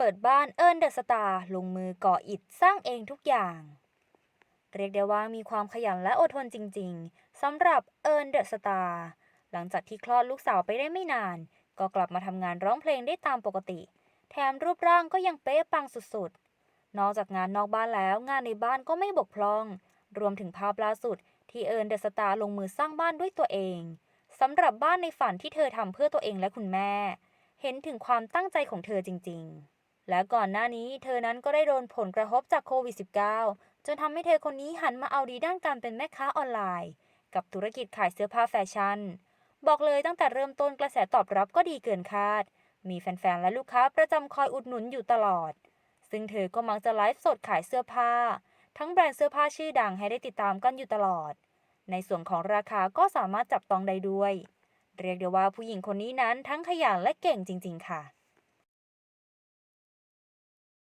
เปิดบ้านเอิร์นเดอะสตาร์ลงมือก่ออิฐสร้างเองทุกอย่าง เรียกได้ว่ามีความขยันและอดทนจริงๆสำหรับเอิร์นเดอะสตาร์หลังจากที่คลอดลูกสาวไปได้ไม่นาน ก็กลับมาทำงานร้องเพลงได้ตามปกติ แถมรูปร่างก็ยังเป๊ะปังสุดๆ นอกจากงานนอกบ้านแล้วงานในบ้านก็ไม่บกพร่อง รวมถึงภาพล่าสุด ที่เอิร์นเดอะสตาร์ลงมือสร้างบ้านด้วยตัวเองสำหรับบ้านในฝันที่เธอทำเพื่อตัวเองและคุณแม่ เห็นถึงความตั้งใจของเธอจริง ๆ และก่อนหน้านี้เธอนั้นก็ได้โดนผลกระทบจากโควิด -19 จนทำให้เธอคนนี้หันมาเอาดีด้านการเป็นแม่ค้าออนไลน์ กับธุรกิจขายเสื้อผ้าแฟชั่น บอกเลยตั้งแต่เริ่มต้นกระแสตอบรับก็ดีเกินคาด มีแฟนๆ และลูกค้าประจำคอยอุดหนุนอยู่ตลอด ซึ่งเธอก็มักจะไลฟ์สดขายเสื้อผ้า ทั้งแบรนด์เสื้อผ้าชื่อดังให้ได้ติดตามกันอยู่ตลอด ในส่วนของราคาก็สามารถจับต้องได้ด้วย เรียกได้ว่าผู้หญิงคนนี้นั้นทั้งขยันและเก่งจริง ๆ ค่ะ